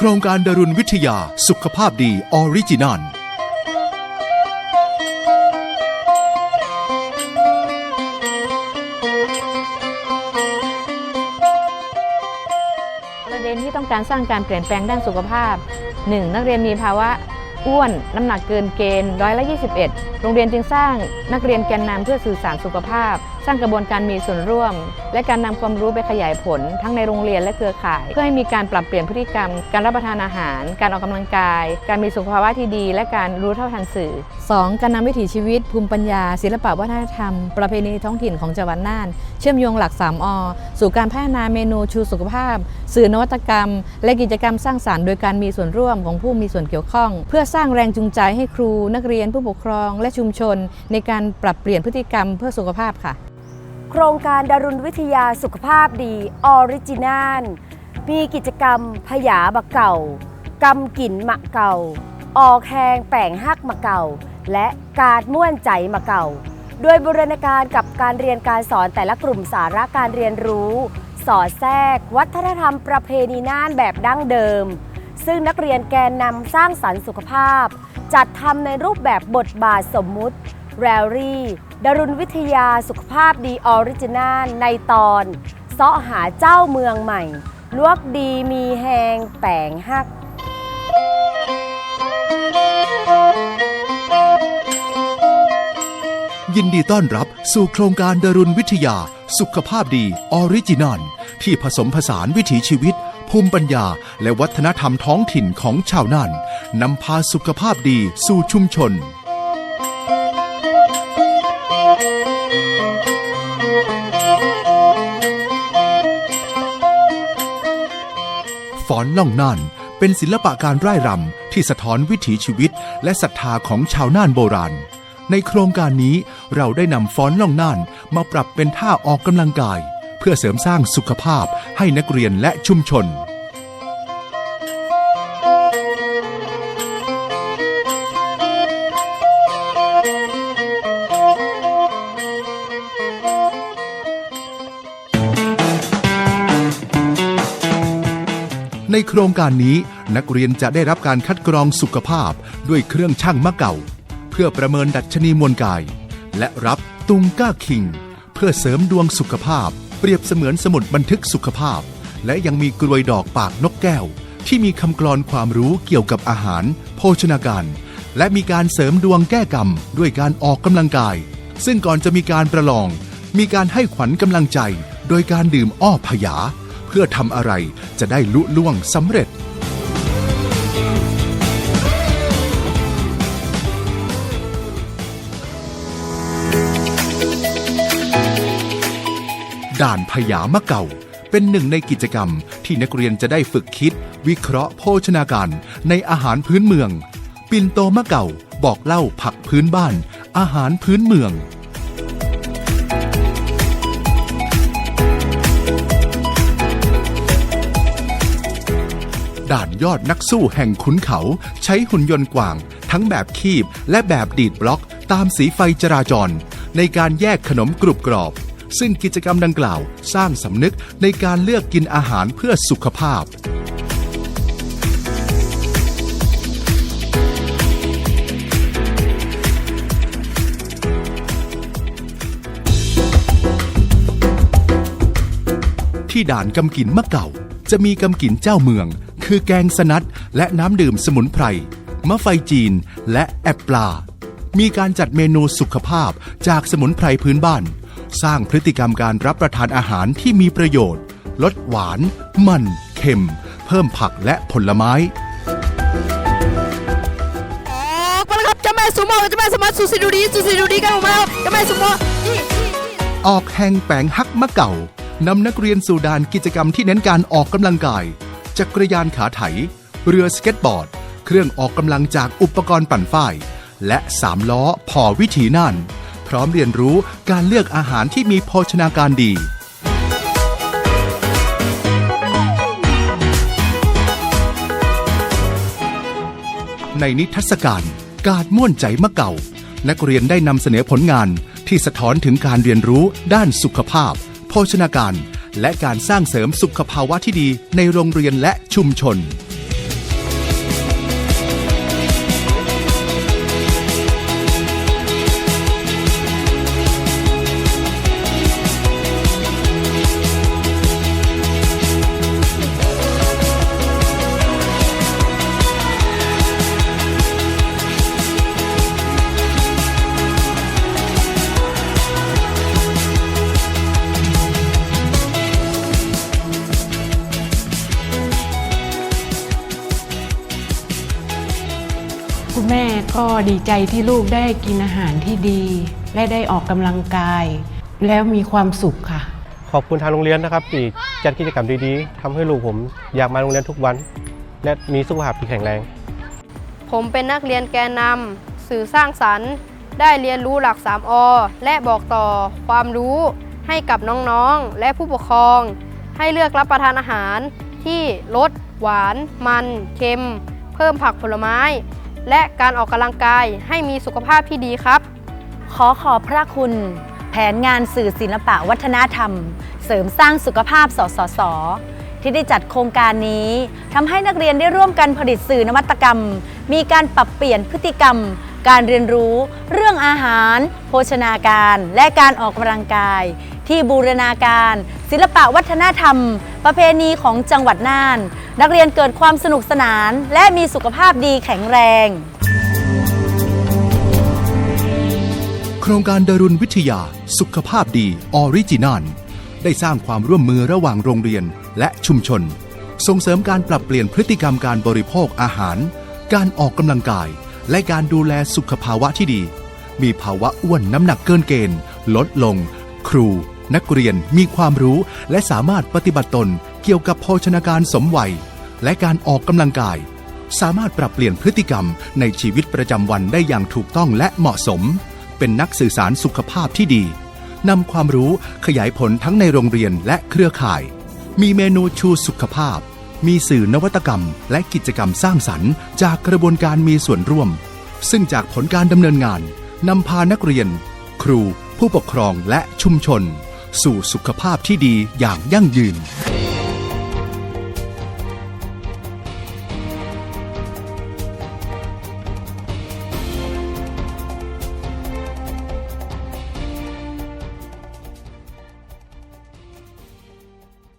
โครงการดารุณวิทยาสุขภาพดีออริจินัลประเด็นที่ต้องการสร้างการเปลี่ยนแปลงด้านสุขภาพ 1. นักเรียนมีภาวะอ้วน น้ำหนักเกินเกณฑ์ร้อยละ21 โรงเรียนจึงสร้างนักเรียนแกนนำเพื่อสื่อสารสุขภาพร้างกระบวนการมีส่วนร่วม และการนำความรู้ไปขยายผล ทั้งในโรงเรียนและเครือข่าย เพื่อให้มีการปรับเปลี่ยนพฤติกรรม การรับประทานอาหาร การออกกำลังกาย การมีสุขภาวะที่ดี และการรู้เท่าทันสื่อ 2. การนำวิถีชีวิต ภูมิปัญญา ศิลปะวัฒนธรรม ประเพณีท้องถิ่นของจังหวัดน่าน เชื่อมโยงหลัก 3อสู่การพัฒนาเมนูชูสุขภาพ สื่อนวัตกรรม และกิจกรรมสร้างสารรค์โดยการมีส่วนร่วมของผู้มีส่วนเกี่ยวข้อง เพื่อสร้างแรงจูงใจให้ครู นักเรียนผู้ปกครอง และชุมชน ในการปรับเปลี่ยนพฤติกรรมเพื่อสุขภาพค่ะ โครงการดารุณวิทยาสุขภาพดีออริจินัลมีกิจกรรมพยาบะเก่ากำกินมะเก่า ออกแหงแป่งฮักมะเก่า และการม่วนใจมะเก่าด้วยบูรณาการกับการเรียนการสอนแต่ละกลุ่มสาระการเรียนรู้ สอดแทรก วัฒนธรรมประเพณีน่านแบบดั้งเดิม ซึ่งนักเรียนแกนนำสร้างสรรค์สุขภาพ จัดทำในรูปแบบบทบาทสมมุติแรลลี่ ดารุณวิทยาสุขภาพดีออริจินัลในตอนเสาะหาเจ้าเมืองใหม่ ลวกดีมีแหงแปลงฮัก ยินดีต้อนรับสู่โครงการดารุณวิทยา สุขภาพดีออริจินัลที่ผสมผสานวิถีชีวิต ภูมิปัญญา และวัฒนธรรมท้องถิ่นของชาวน่านนำพาสุขภาพดีสู่ชุมชน ฟ้อนล่องน่าน เป็นศิลปะการร่ายรำที่สะท้อนวิถีชีวิต และศรัทธาของชาวน่านโบราณ ในโครงการนี้เราได้นำฟ้อนล่องน่านมาปรับเป็นท่าออกกำลังกาย เพื่อเสริมสร้างสุขภาพให้นักเรียนและชุมชน ในโครงการนี้นักเรียนจะได้รับการคัดกรองสุขภาพด้วยเครื่องช่างมะเก่า เพื่อประเมินดัชนีมวลกาย และรับตุงก้าคิง เพื่อเสริมดวงสุขภาพ เปรียบเสมือนสมุดบันทึกสุขภาพ และยังมีกรวยดอกปากนกแก้ว ที่มีคำกลอนความรู้เกี่ยวกับอาหาร โภชนาการ และมีการเสริมดวงแก้กรรม ด้วยการออกกำลังกาย ซึ่งก่อนจะมีการประลอง มีการให้ขวัญกำลังใจ โดยการดื่มอ้อพยา เพื่อทำอะไรจะได้ลุล่วงสำเร็จ ด่านพยามะเก่าเป็นหนึ่งในกิจกรรมที่นักเรียนจะได้ฝึกคิด วิเคราะห์โภชนาการในอาหารพื้นเมือง ปินโตมะเก่าบอกเล่าผักพื้นบ้าน อาหารพื้นเมือง ด่านยอดนักสู้แห่งขุนเขา ใช้หุ่นยนต์กวาง ทั้งแบบคีบและแบบดีดบล็อก ตามสีไฟจราจร ในการแยกขนมกรุบกรอบ ซึ่งกิจกรรมดังกล่าว สร้างสำนึกในการเลือกกินอาหารเพื่อสุขภาพที่ด่านกำกินมะเก่า จะมีกำกินเจ้าเมือง คือแกงสนัดและน้ำดื่มสมุนไพร มะไฟจีนและแอปปลา มีการจัดเมนูสุขภาพจากสมุนไพรพื้นบ้าน สร้างพฤติกรรมการรับประทานอาหารที่มีประโยชน์ ลดหวาน มัน เค็ม เพิ่มผักและผลไม้ออกมาแล้วครับเจ้าแม่สุโมเจ้าแม่สมัติสุสิดูดีสุสิดูดีกันออกมาแล้วเจ้าแม่สุโมนี่ออกแห่งแปลงฮักมะเก่านำนักเรียนสู่ด่านกิจกรรมที่เน้นการออกกำลังกาย จักรยานขาไถ เรือสเก็ตบอร์ด เครื่องออกกำลังจากอุปกรณ์ปั่นฝ้าย และสามล้อพอวิถีน่าน พร้อมเรียนรู้การเลือกอาหารที่มีโภชนาการดีในนิทรรศการการม่วนใจมะเก่า นักเรียนได้นำเสนอผลงานที่สะท้อนถึงการเรียนรู้ด้านสุขภาพ โภชนาการ และการสร้างเสริมสุขภาวะที่ดีในโรงเรียนและชุมชน แม่ก็ดีใจที่ลูกได้กินอาหารที่ดี และได้ออกกำลังกาย แล้วมีความสุขค่ะ ขอบคุณทางโรงเรียนนะครับที่จัดกิจกรรมดีๆทำให้ลูกผมอยากมาโรงเรียนทุกวัน และมีสุขภาพที่แข็งแรง ผมเป็นนักเรียนแกนนำสื่อสร้างสรรค์ ได้เรียนรู้หลัก 3อและบอกต่อความรู้ให้กับน้องๆ และผู้ปกครอง ให้เลือกรับประทานอาหารที่ลดหวาน มัน เค็ม เพิ่มผักผลไม้ และการออกกำลังกายให้มีสุขภาพที่ดีครับ ขอขอบพระคุณ แผนงานสื่อศิลปะวัฒนธรรม เสริมสร้างสุขภาพสสส ที่ได้จัดโครงการนี้ทำให้นักเรียนได้ร่วมกันผลิตสื่อนวัตกรรม มีการปรับเปลี่ยนพฤติกรรม การเรียนรู้เรื่องอาหาร โภชนาการ และการออกกำลังกาย ที่บูรณาการ ศิลปะวัฒนธรรม ประเพณีของจังหวัดน่าน นักเรียนเกิดความสนุกสนาน และมีสุขภาพดีแข็งแรง โครงการดารุณวิทยา สุขภาพดีออริจินัลได้สร้างความร่วมมือระหว่างโรงเรียนและชุมชน ส่งเสริมการปรับเปลี่ยนพฤติกรรมการบริโภคอาหาร การออกกำลังกาย และการดูแลสุขภาวะที่ดี มีภาวะอ้วนน้ำหนักเกินเกณฑ์ ลดลง ครู นักเรียนมีความรู้และสามารถปฏิบัติตนเกี่ยวกับโภชนาการสมวัย และการออกกำลังกาย สามารถปรับเปลี่ยนพฤติกรรมในชีวิตประจำวันได้อย่างถูกต้องและเหมาะสม เป็นนักสื่อสารสุขภาพที่ดีนำความรู้ขยายผลทั้งในโรงเรียนและเครือข่าย มีเมนูชูสุขภาพ มีสื่อนวัตกรรม และกิจกรรมสร้างสรรค์จากกระบวนการมีส่วนร่วม ซึ่งจากผลการดำเนินงานนำพานักเรียน ครู ผู้ปกครองและชุมชน สู่สุขภาพที่ดีอย่างยั่งยืน